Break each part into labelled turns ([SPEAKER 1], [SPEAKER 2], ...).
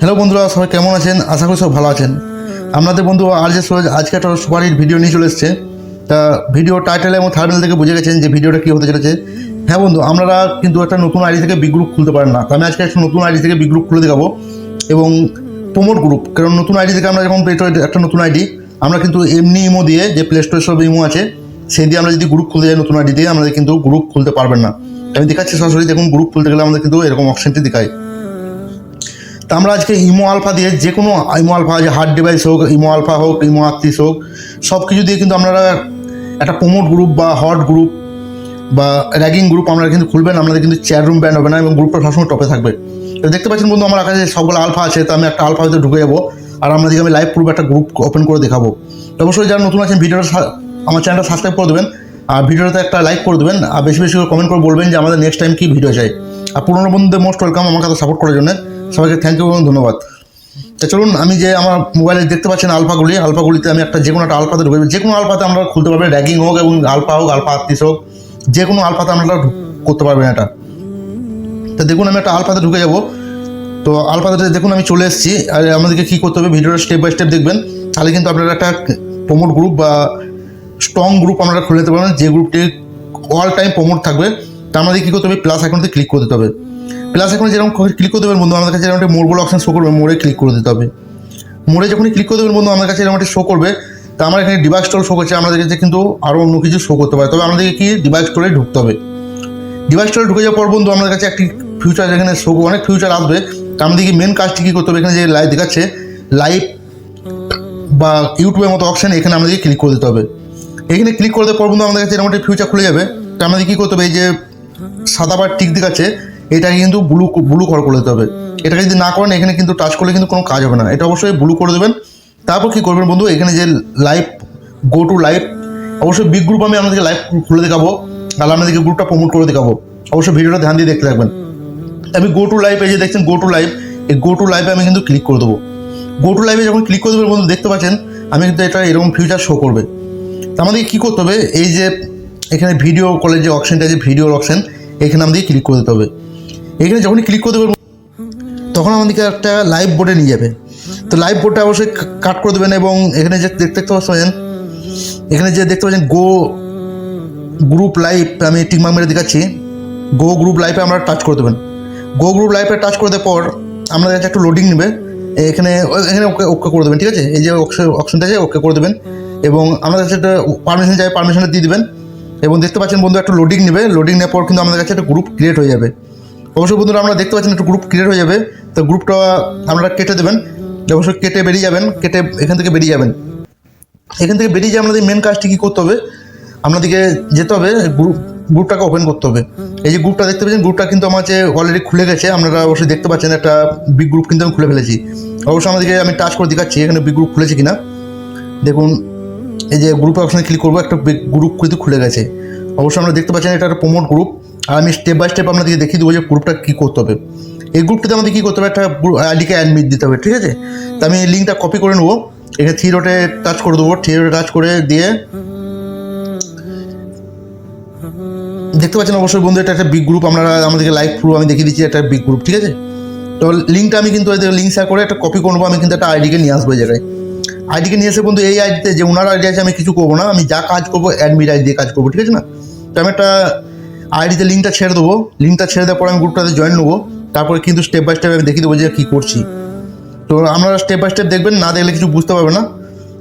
[SPEAKER 1] Hello বন্ধুরা, সবাই কেমন আছেন? আশা করি সব ভালো আছেন। আপনাদের বন্ধু আর যে সরোজ, আজকে একটা সুপার হিট ভিডিও নিয়ে চলে এসছে। তা ভিডিও টাইটেল এবং থার্ডেল থেকে বুঝে গেছেন যে ভিডিওটা কী হতে চলেছে। হ্যাঁ বন্ধু আমরা কিন্তু একটা নতুন আইডি থেকে বিগ গ্রুপ খুলতে পারেন না। আমি আজকে একটা নতুন আইডি থেকে বিগ গ্রুপ খুলে দেখাবো। এবং প্রমোট গ্রুপ কারণ নতুন আইডি থেকে আমরা যখন পেয়ে একটা নতুন আইডি আমরা কিন্তু এমনি ইমো দিয়ে যে প্লে স্টোর সব ইমো আছে, সেই দিয়ে আমরা যদি গ্রুপ খুলতে যাই নতুন আইডি দিয়ে, আমাদের কিন্তু গ্রুপ খুলতে পারবেন না। আমি দেখাচ্ছি সরাসরি, দেখুন গ্রুপ খুলতে গেলে আমাদের কিন্তু এরকম অপশনটি দেখায়। তা আমরা আজকে ইমো আলফা দিয়ে যে কোনো ইমো আলফা, যে হার্ড ডিভাইস হোক, ইমো আলফা হোক, ইমো আত্মিস হোক সব কিছু দিয়ে কিন্তু আপনারা একটা প্রমোট গ্রুপ বা হট গ্রুপ বা র্যাগিং গ্রুপ আপনারা কিন্তু খুলবেন। আপনাদের কিন্তু চেয়ার রুম ব্যান্ড হবে না এবং গ্রুপটা সবসময় টপে থাকবে। তো দেখতে পাচ্ছেন বন্ধু, আমার কাছে সবগুলো আলফা আছে, তো আমি একটা আলফা হয়তো ঢুকে যাব। আর আপনাদেরকে আমি লাইভ গ্রুপ একটা গ্রুপ ওপেন করে দেখাবো। তো অবশ্যই যারা নতুন আছেন, ভিডিওটা আমার চ্যানেলটা সাবস্ক্রাইব করে দেবেন। আর ভিডিওটাতে একটা লাইক করে দেবেন। আর বেশি বেশি করে কমেন্ট করে বলবেন যে আমাদের নেক্সট টাইম কী ভিডিও চাই। আর পুরোনো বন্ধুদের মোস্ট ওয়েলকাম আমার তো সাপোর্ট করার জন্য। সবাইকে থ্যাংক ইউ এবং ধন্যবাদ। তা চলুন, আমি যে আমার মোবাইলে দেখতে পাচ্ছেন আলফাগুলি আলফাগুলিতে আমি একটা যে কোনো একটা আলফাতে ঢুকে যে কোনো আলফাতে আমরা খুলতে পারবেন র্যাগিং হোক এবং আলফা হোক আলফা আত্মিস হোক যে কোনো আলফাতে ঢুক- করতে পারবেন এটা। তো দেখুন, আমি একটা আলফাতে ঢুকে যাব। তো আলফাতে দেখুন, আমি চলে এসেছি। আর আমাদেরকে কী করতে হবে, ভিডিওটা স্টেপ বাই স্টেপ দেখবেন। তাহলে কিন্তু আপনারা একটা প্রমোট গ্রুপ বা স্ট্রং গ্রুপ আপনারা খুলে নিতে পারবেন, যে গ্রুপটি অল টাইম প্রমোট থাকবে। তা আমাদের কী করতে হবে প্লাস অ্যাকাউন্টে ক্লিক করে দিতে হবে। প্লাস এখন যেরকম ক্লিক করতে দেবেন বন্ধু, আমাদের কাছে যেরকম মোড়গুলো অপশন শো করবে মোড়ে ক্লিক করে দিতে হবে। মোড়ে যখনই ক্লিক করে দেবেন বন্ধু আমার কাছে এরকম শো করবে। তা আমার এখানে ডিভাইস স্টোর শো করছে, আমাদের কাছে কিন্তু আরও অন্য কিছু শো করতে পারে। তবে আমাদেরকে কি ডিভাইস স্টোরে ঢুকতে হবে? ডিভাইস স্টোরে ঢুকে যাওয়ার পর বন্ধু, আমাদের কাছে একটি ফিউচার এখানে শো অনেক ফিউচার আসবে। তা আমাদেরকে মেন কাজটি কী করতে হবে? এখানে যে লাইভ দেখাচ্ছে লাইভ বা ইউটিউবের মতো অপশান এখানে আমাদেরকে ক্লিক করে দিতে হবে। এখানে ক্লিক করে দেওয়ার পর বন্ধু, আমাদের কাছে এরকম ফিউচার খুলে যাবে। তো আমাদের কী করতে হবে? এই যে সাদা বার টিক দেখাচ্ছে এটাকে কিন্তু ব্লু ব্লু কর করে দিতে হবে। এটাকে যদি না করেন এখানে কিন্তু টাচ করলে কিন্তু কোনো কাজ হবে না। এটা অবশ্যই ব্লু করে দেবেন। তারপর কী করবেন বন্ধু? এখানে যে লাইভ গো টু লাইভ অবশ্যই বিগ গ্রুপ আমি আপনাদেরকে লাইভ খুলে দেখাবো। তাহলে আপনাদেরকে গ্রুপটা প্রমোট করে দেখাবো। অবশ্যই ভিডিওটা ধ্যান দিয়ে দেখতে থাকবেন। আমি গো টু লাইভ এই যে দেখছেন গো টু লাইভ এই গো টু লাইভে আমি কিন্তু ক্লিক করে দেবো। গো টু লাইভে যখন ক্লিক করে দেবেন বন্ধু দেখতে পাচ্ছেন আমি কিন্তু এটা এরকম ফিউচার শো করবে। তো আমাদেরকে কী করতে হবে? এই যে এখানে ভিডিও কলের যে অপশানটা আছে ভিডিওর অপশান এখানে আমাদেরকে ক্লিক করে দিতে হবে। এখানে যখনই ক্লিক করে দেবেন, তখন আমাদেরকে একটা লাইভ বোর্ডে নিয়ে যাবে। তো লাইভ বোর্ডটা অবশ্যই কাট করে দেবেন এবং এখানে যে দেখতে দেখতে পাচ্ছেন, এখানে যে দেখতে পাচ্ছেন গো গ্রুপ লাইভ আমি টিকমার্ক মেরে দেখাচ্ছি। গো গ্রুপ লাইভে আমরা টাচ করে দেবেন। গো গ্রুপ লাইভে টাচ করে দেওয়ার পর আপনাদের কাছে একটু লোডিং নেবে। এখানে এখানে ওকে ওকে করে দেবেন, ঠিক আছে? এই যে অপশনটা আছে ওকে করে দেবেন। এবং আমাদের কাছে একটা পারমিশন চাই পারমিশনটা দিয়ে দেবেন। এবং দেখতে পাচ্ছেন বন্ধু, একটা লোডিং নেবে। লোডিং নেওয়ার পর কিন্তু আমাদের কাছে একটা গ্রুপ ক্রিয়েট হয়ে যাবে। অবশ্যই বন্ধুরা আমরা দেখতে পাচ্ছেন একটা গ্রুপ ক্রিয়েট হয়ে যাবে। তো গ্রুপটা আপনারা কেটে দেবেন। অবশ্যই কেটে বেরিয়ে যাবেন, কেটে এখান থেকে বেরিয়ে যাবেন। এখান থেকে বেরিয়ে যে আমাদের মেন কাজটি কী করতে হবে? আপনাদেরকে যেতে হবে গ্রুপ গ্রুপটাকে ওপেন করতে হবে। এই যে গ্রুপটা দেখতে পাচ্ছেন গ্রুপটা কিন্তু আমার যে অলরেডি খুলে গেছে, আপনারা অবশ্যই দেখতে পাচ্ছেন একটা বিগ গ্রুপ কিন্তু আমি খুলে ফেলেছি। অবশ্যই আমাদেরকে আমি টাচ করে দেখাচ্ছি, এখানে বিগ গ্রুপ খুলেছে কিনা। দেখুন, এই যে গ্রুপে অপশানে ক্লিক করব, একটা গ্রুপ কিন্তু খুলে গেছে। অবশ্যই আমরা দেখতে পাচ্ছেন এটা একটা প্রমোট গ্রুপ আর আমি স্টেপ বাই স্টেপ আপনাদেরকে দেখিয়ে দেবো যে গ্রুপটা কী করতে হবে। এই গ্রুপটাতে আমাদের কী করতে হবে? একটা আইডিকে অ্যাডমিট দিতে হবে, ঠিক আছে? তো আমি এই লিঙ্কটা কপি করে নেব। এখানে থ্রি রোটে টাচ করে দেবো। থ্রি রোটে টাচ করে দিয়ে দেখতে পাচ্ছেন অবশ্যই বন্ধু, এটা একটা বিগ গ্রুপ আমরা আমাদেরকে লাইভ প্রুফ আমি দেখিয়ে দিচ্ছি একটা বিগ গ্রুপ ঠিক আছে? তো লিঙ্কটা আমি কিন্তু লিঙ্ক শেয়ার করে একটা কপি করব আমি কিন্তু একটা আইডিকে নিয়ে আসব জায়গায়। আইডিকে নিয়ে এসে বন্ধু, এই আইডিতে যে ওনার আইডি আছে, আমি কিছু করব না। আমি যা কাজ করব অ্যাডমিট আইডি দিয়ে কাজ করব, ঠিক আছে না? তো আমি একটা আইডিতে লিঙ্কটা ছেড়ে দেবো, লিঙ্কটা ছেড়ে দেওয়ার পর আমি গ্রুপটাতে জয়েন নেব। তারপরে কিন্তু স্টেপ বাই স্টেপ আমি দেখিয়ে দেবো যে কী করছি। তো আপনারা স্টেপ বাই স্টেপ দেখবেন, না দেখলে কিছু বুঝতে পারবে না।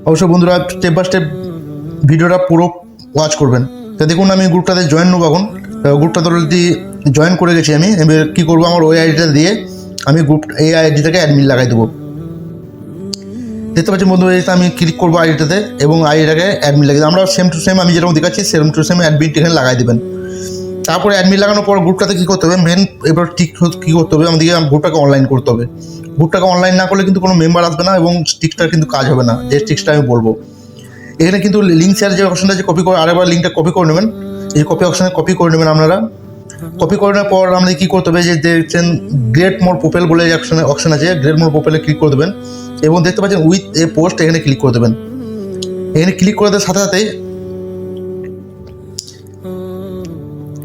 [SPEAKER 1] অবশ্যই বন্ধুরা স্টেপ বাই স্টেপ ভিডিওটা পুরো ওয়াচ করবেন। তো দেখুন, আমি গ্রুপটাতে জয়েন নেব এখন। গ্রুপটাতে অলরেডি জয়েন করে গেছি আমি। এবার কী করব, আমার ওই আইডিটা দিয়ে আমি গ্রুপ এই আইডিটাকে অ্যাডমিন লাগাই দেবো। দেখতে পাচ্ছি বন্ধু এটা আমি ক্লিক করব আইডিটাতে এবং আইডিটাকে অ্যাডমিন লাগিয়ে দেবো। আমরা সেম টু সেম আমি যেরকম দেখাচ্ছি সেম টু সেম অ্যাডমিন এখানে লাগাই দেবেন। তারপরে অ্যাডমিট লাগানোর পর গ্রুপটাতে কী করতে হবে? মেন এবার ঠিক কী করতে হবে? আমাদেরকে গ্রুপটাকে অনলাইন করতে হবে। গ্রুপটাকে অনলাইন না করলে কিন্তু কোনো মেম্বার আসবে না এবং স্টিক্সটার কিন্তু কাজ হবে না। যে স্টিক্সটা আমি বলব। এখানে কিন্তু লিঙ্ক শেয়ার যে অপশনটা যে কপি করে আরেকবার লিঙ্কটা কপি করে নেবেন। এই কপি অপশনে কপি করে নেবেন আপনারা। কপি করে নেওয়ার পর আমাদের কী করতে হবে যে দেখছেন গ্রেট মোর প্রোপেল বলে অপশনে অপশন আছে গ্রেট মোর প্রোপেলে ক্লিক করে দেবেন। এবং দেখতে পাচ্ছেন উইথ এ পোস্ট এখানে ক্লিক করে দেবেন। এখানে ক্লিক করে দেওয়ার সাথে সাথেই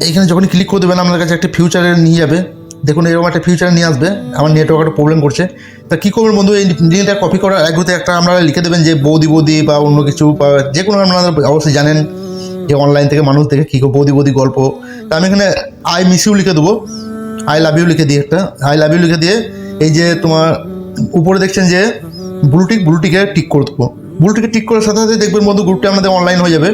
[SPEAKER 1] এখানে যখন ক্লিক করে দেবেন, আপনার কাছে একটা ফিউচারে নিয়ে যাবে। দেখুন, এরকম একটা ফিউচার নিয়ে আসবে। আমার নেটওয়ার্ক একটা প্রবলেম করছে। তা কী করবেন বন্ধু? এই লিঙ্কটা কপি করার আগে একটা আপনারা লিখে দেবেন যে, বৌদি বৌদি বা অন্য কিছু বা যে কোনো আপনারা অবশ্যই জানেন যে অনলাইন থেকে, মানুষ থেকে কী বৌদি বৌদি গল্প। তা আমি এখানে আই মিস ইউ লিখে দেবো। আই লাভ ইউ লিখে দিই একটা। আই লাভ ইউ লিখে দিয়ে এই যে তোমার উপরে দেখছেন যে ব্লুটিক ব্লুটিকে টিক করে দেবো। ব্লুটিকে টিক করার সাথে সাথে দেখবেন বন্ধু গ্রুপটা আমাদের অনলাইন হয়ে যাবে।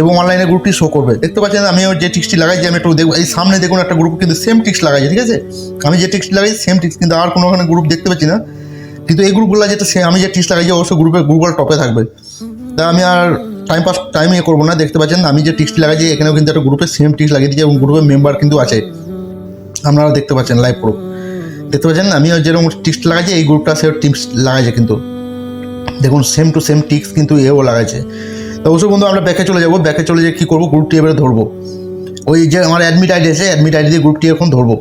[SPEAKER 1] এবং অনলাইনে গ্রুপটি শো করবে। দেখতে পাচ্ছেন আমি যে টিক্সটি লাগাইছি, আমি একটু দেখব এই সামনে দেখুন একটা গ্রুপ কিন্তু সেম টিক্স লাগাইছে, ঠিক আছে? আমি যে টিক্স লাগাই সেম টিক্স, কিন্তু আর কোনো ওখানে গ্রুপ দেখতে পাচ্ছি না। কিন্তু এই গ্রুপগুলো যেটা সে আমি যে টিক্স লাগাইছি অবশ্যই গ্রুপে গ্রুপগুলো টপে থাকবে। তা আমি আর টাইম পাস টাইম ইয়ে করব না, দেখতে পাচ্ছেন, আমি যে টিক্সটি লাগাইছি, এখানেও কিন্তু একটা গ্রুপে সেম টিক্স লাগিয়ে দিয়েছি এবং গ্রুপের মেম্বার কিন্তু আছে। আপনারা দেখতে পাচ্ছেন লাইভ প্রুফ দেখতে পাচ্ছেন আমি যেরকম টিক্স লাগাইছি, এই গ্রুপটা সে টিক্স লাগাইছে কিন্তু। দেখুন সেম টু সেম টিক্স কিন্তু এও লাগাইছে। তো অবশ্যই বন্ধু, আমরা ব্যাকে চলে যাব। ব্যাকে চলে যেয়ে কী করব? গ্রুপটি এবারে ধরবো। ওই যে আমার অ্যাডমিট আইডি আছে অ্যাডমিট আইডি দিয়ে গ্রুপটি এখন ধরবো।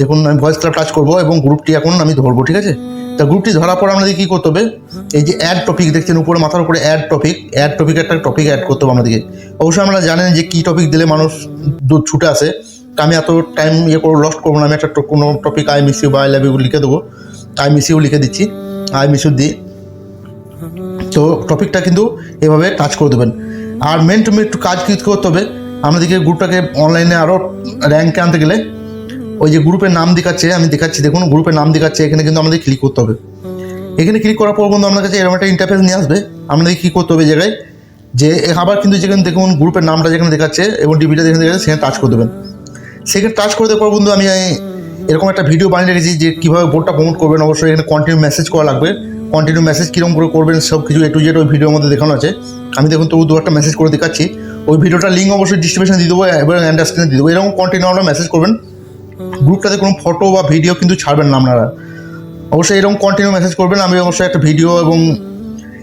[SPEAKER 1] দেখুন, আমি ভয়েস ক্লাব টাচ করব এবং গ্রুপটি এখন আমি ধরবো, ঠিক আছে? তা গ্রুপটি ধরার পর আমাদের কী করতে হবে? এই যে অ্যাড টপিক দেখছেন, উপরে মাথার উপরে অ্যাড টপিক অ্যাড টপিক একটা টপিক অ্যাড করতে হবে আমাদেরকে। অবশ্যই আমরা জানেন যে কী টপিক দিলে মানুষ দূর ছুটে আসে। তা আমি এত টাইম ইয়ে করে লস্ট করব না, আমি একটা কোনো টপিক আই মিস ইউ বা আই লাভ ইউ লিখে দেবো। আই মিস ইউ লিখে দিচ্ছি। আই মিস ইউ দিই তো টপিকটা কিন্তু এভাবে টাচ করে দেবেন। আর মেন টু মেন একটু কাজ কী করতে হবে, আমাদেরকে গ্রুপটাকে অনলাইনে আরও র্যাঙ্কে আনতে গেলে, ওই যে গ্রুপের নাম দেখাচ্ছে, আমি দেখাচ্ছি, দেখুন গ্রুপের নাম দেখাচ্ছে, এখানে কিন্তু আমাদের ক্লিক করতে হবে। এখানে ক্লিক করার পর বন্ধু আপনার কাছে এরকম একটা ইন্টারফেস নিয়ে আসবে আপনাদের কী করতে হবে জায়গায়, যে আবার কিন্তু যেখানে দেখুন গ্রুপের নামটা যেখানে দেখাচ্ছে এবং ডিবিটা যেখানে দেখাচ্ছে, সেখানে টাচ করে দেবেন। সেখানে টাচ করে দেওয়ার পর বন্ধু, আমি এরকম একটা ভিডিও বানিয়ে রেখেছি যে কীভাবে বোর্ডটা প্রমোট করবেন, অবশ্যই এখানে কন্টিনিউ মেসেজ করা লাগবে। কন্টিনিউ মেসেজ কীরকম করে করবেন সব কিছু এ টু জেড ওই ভিডিওর মধ্যে দেখানো আছে। আমি দেখুন তবু দু একটা মেসেজ করে দেখাচ্ছি। ওই ভিডিওটা লিঙ্ক অবশ্যই ডিস্ট্রিবিউশন দিয়ে দেবো, এবার অ্যান্ড স্ক্রিনে দিয়ে দেবো। এরকম কন্টিনিউ আমরা মেসেজ করবেন। গ্রুপটাতে কোনো ফটো বা ভিডিও কিন্তু ছাড়বেন না আপনারা। অবশ্যই এরকম কন্টিনিউ মেসেজ করবেন, আমি অবশ্যই একটা ভিডিও এবং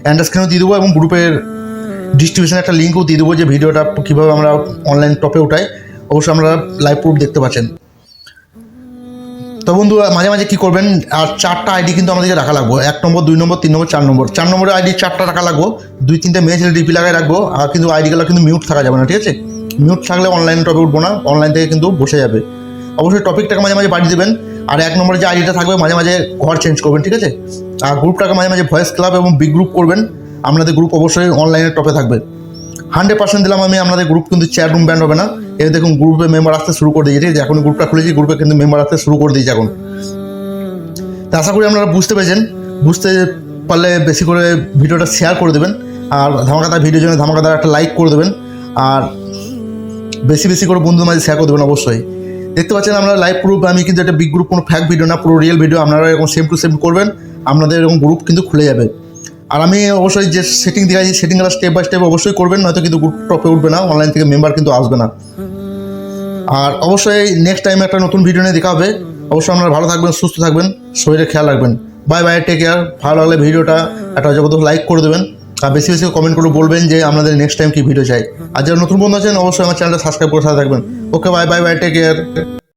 [SPEAKER 1] অ্যান্ড স্ক্রিনও দিয়ে দেবো এবং গ্রুপের ডিস্ট্রিবিউশন একটা লিঙ্কও দিয়ে দেবো যে ভিডিওটা কীভাবে আমরা অনলাইন টপে উঠাই। অবশ্যই আমরা লাইভ প্রুফ দেখতে পাচ্ছেন। তো বন্ধু, মাঝে মাঝে কী করবেন, আর চারটা আইডি কিন্তু আমাদেরকে রাখা লাগবো। এক নম্বর, দুই নম্বর, তিন নম্বর, চার নম্বর। চার নম্বরের আইডি চারটা রাখা লাগবো। দুই, তিনটে মেয়ে ছেলে ডিপি লাগাই রাখব। আর কিন্তু আইডিগুলো কিন্তু মিউট থাকা যাবে না, ঠিক আছে? মিউট থাকলে অনলাইন টপে উঠবো না অনলাইন থেকে কিন্তু বসে যাবে। অবশ্যই টপিকটাকে মাঝে মাঝে বাড়িয়ে দেবেন। আর এক নম্বরে যে আইডিটা থাকবে, মাঝে মাঝে ঘর চেঞ্জ করবেন, ঠিক আছে? আর গ্রুপটাকে মাঝে মাঝে ভয়েস ক্লাব এবং বিগ গ্রুপ করবেন। আপনাদের গ্রুপ অবশ্যই অনলাইনের টপে থাকবে। হান্ড্রেড পার্সেন্ট দিলাম আমি আপনাদের গ্রুপ কিন্তু চ্যাট রুম ব্যান্ড হবে না। এবার দেখুন গ্রুপে মেম্বার আসতে শুরু করে দিয়েছে। এখন গ্রুপটা খুলেছি গ্রুপে কিন্তু মেম্বার আসতে শুরু করে দিয়েছে এখন। তা আশা করি আপনারা বুঝতে পেরেছেন। বুঝতে পারলে বেশি করে ভিডিওটা শেয়ার করে দেবেন। আর ধামাকাদার ভিডিওর জন্য ধামাকাদার একটা লাইক করে দেবেন। আর বেশি বেশি করে বন্ধুদের মাঝে শেয়ার করে দেবেন অবশ্যই। দেখতে পাচ্ছেন আমরা লাইভ প্রুফ আমি কিন্তু একটা বিগ গ্রুপ কোনো ফ্যাক ভিডিও না, পুরো রিয়েল ভিডিও আপনারা এরকম সেম টু সেম করবেন। আপনাদের এরকম গ্রুপ কিন্তু খুলে যাবে। আর আমি অবশ্যই যে সেটিং দেখাচ্ছি সেটিংগুলো স্টেপ বাই স্টেপ অবশ্যই করবেন, নয়তো কিন্তু গ্রুপ টপে উঠবে না অনলাইন থেকে মেম্বার কিন্তু আসবে না। আর অবশ্যই নেক্সট টাইম একটা নতুন ভিডিও নিয়ে দেখা হবে। অবশ্যই আপনারা ভালো থাকবেন, সুস্থ থাকবেন শরীরের খেয়াল রাখবেন। বাই বাই টেক কেয়ার ভালো লাগলে ভিডিওটা একটা জবরদস্ত লাইক করে দেবেন। আর বেশি বেশি কমেন্ট করে বলবেন যে আপনাদের নেক্সট টাইম কি ভিডিও চাই। আর যারা নতুন বন্ধু আছেন, অবশ্যই আমার চ্যানেলটা সাবস্ক্রাইব করে থাকবেন। Okay bye bye bye take care